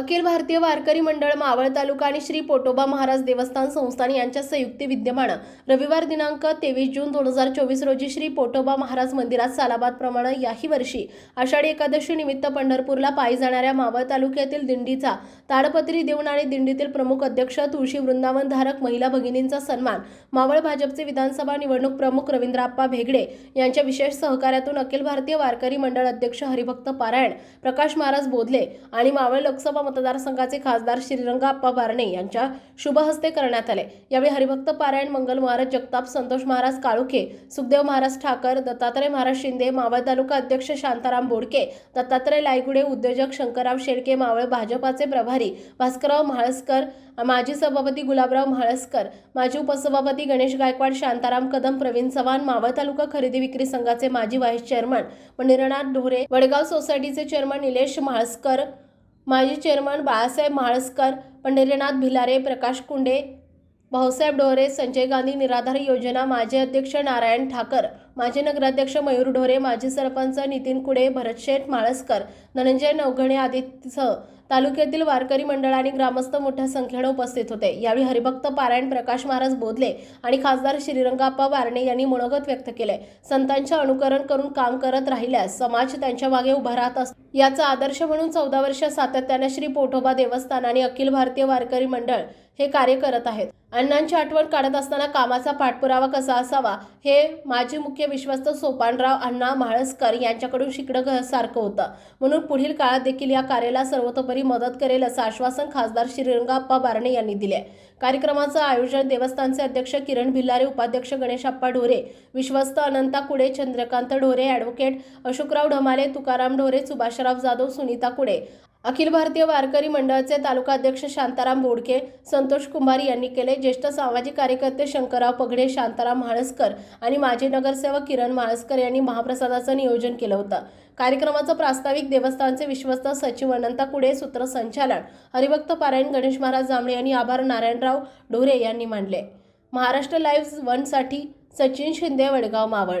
अखिल भारतीय वारकरी मंडळ मावळ तालुका आणि श्री पोटोबा महाराज देवस्थान संस्थान यांच्या संयुक्त विद्यमानं रविवार दिनांक तेवीस जून दोन हजार चोवीस रोजी श्री पोटोबा महाराज मंदिरात सालाबादप्रमाणे याही वर्षी आषाढी एकादशी निमित्त पंढरपूरला पायी जाणाऱ्या मावळ तालुक्यातील दिंडीचा ताडपत्री देऊन आणि दिंडीतील प्रमुख अध्यक्ष तुळशी वृंदावन धारक महिला भगिनींचा सन्मान मावळ भाजपचे विधानसभा निवडणूक प्रमुख रवींद्रप्पा भेगडे यांच्या विशेष सहकार्यातून अखिल भारतीय वारकरी मंडळ अध्यक्ष हरिभक्त पारायण प्रकाश महाराज बोधले आणि मावळ लोकसभा मतदारसंघाचे खासदार श्रीरंगाप्पा बारणे यांच्या शुभहस्ते करण्यात आले. यावेळी हरिभक्त पारायण मंगल महाराज जगताप संतोष महाराज काळुखे सुखदेव महाराज ठाकर दत्तात्रय महाराज शिंदे मावळ तालुका अध्यक्ष शांताराम बोडके दत्तात्रय लायगुडे उद्योजक शंकरराव शेळके मावळ भाजपाचे प्रभारी भास्करराव म्हाळसकर माजी सभापती गुलाबराव म्हाळसकर माजी उपसभापती गणेश गायकवाड शांताराम कदम प्रवीण चव्हाण मावळ तालुका खरेदी विक्री संघाचे माजी व्हाईस चेअरमन मणिरनाथ ढोरे वडगाव सोसायटीचे चेअरमन निलेश म्हाळसकर माजी चेअरमन बाळासाहेब म्हाळसकर पंढरीनाथ भिलारे प्रकाश कुंडे भाऊसाहेब ढोरे संजय गांधी निराधार योजना माजी अध्यक्ष नारायण ठाकर माजी नगराध्यक्ष मयूर ढोरे माजी सरपंच नितीन कुडे भरतशेठ माळसकर धनंजय नवघणे आदीसह तालुक्यातील वारकरी मंडळ आणि ग्रामस्थ मोठ्या संख्येने उपस्थित होते. यावेळी हरिभक्त पारायण प्रकाश महाराज बोधले आणि खासदार श्रीरंगाप्पा बारणे यांनी मनोगत व्यक्त केले. संतांचे अनुकरण करून काम करत राहिल्यास समाज त्यांच्या मागे उभा राहत असतो. याचा आदर्श म्हणून चौदा वर्ष सातत्याने श्री पोठोबा देवस्थान आणि अखिल भारतीय वारकरी मंडळ हे कार्य करत आहेत. अण्णांची आठवण काढत असताना कामाचा पाठपुरावा कसा असावा हे माजी मुख्य विश्वस्त सोपानराव अण्णा म्हाळसकर यांच्याकडून शिकणं सारखं होतं. म्हणून पुढील काळात देखील या कार्याला सर्वतोपरी मदत करेल असं आश्वासन खासदार श्रीरंगाप्पा बारणे यांनी दिले कार्यक्रमाचं आयोजन देवस्थानचे अध्यक्ष किरण भिल्लारे उपाध्यक्ष गणेशाप्पा ढोरे विश्वस्त अनंता कुडे चंद्रकांत ढोरे ॲडव्होकेट अशोकराव ढमाले तुकाराम ढोरे सुभाष सुभाषराव जाधव सुनीता कुडे अखिल भारतीय वारकरी मंडळाचे तालुका अध्यक्ष शांताराम बोडके संतोष कुंभारी यांनी केले. ज्येष्ठ सामाजिक कार्यकर्ते शंकरराव पगडे शांताराम म्हाळसकर आणि माजी नगरसेवक किरण म्हाळसकर यांनी महाप्रसादाचं नियोजन केलं होतं. कार्यक्रमाचं प्रास्ताविक देवस्थानचे विश्वस्त सचिव अनंता कुडे सूत्रसंचालन हरिभक्त पारायण गणेश महाराज जांभळे यांनी आभार नारायणराव ढोरे यांनी मांडले. महाराष्ट्र लाईव्ह वनसाठी सचिन शिंदे वडगाव मावळ.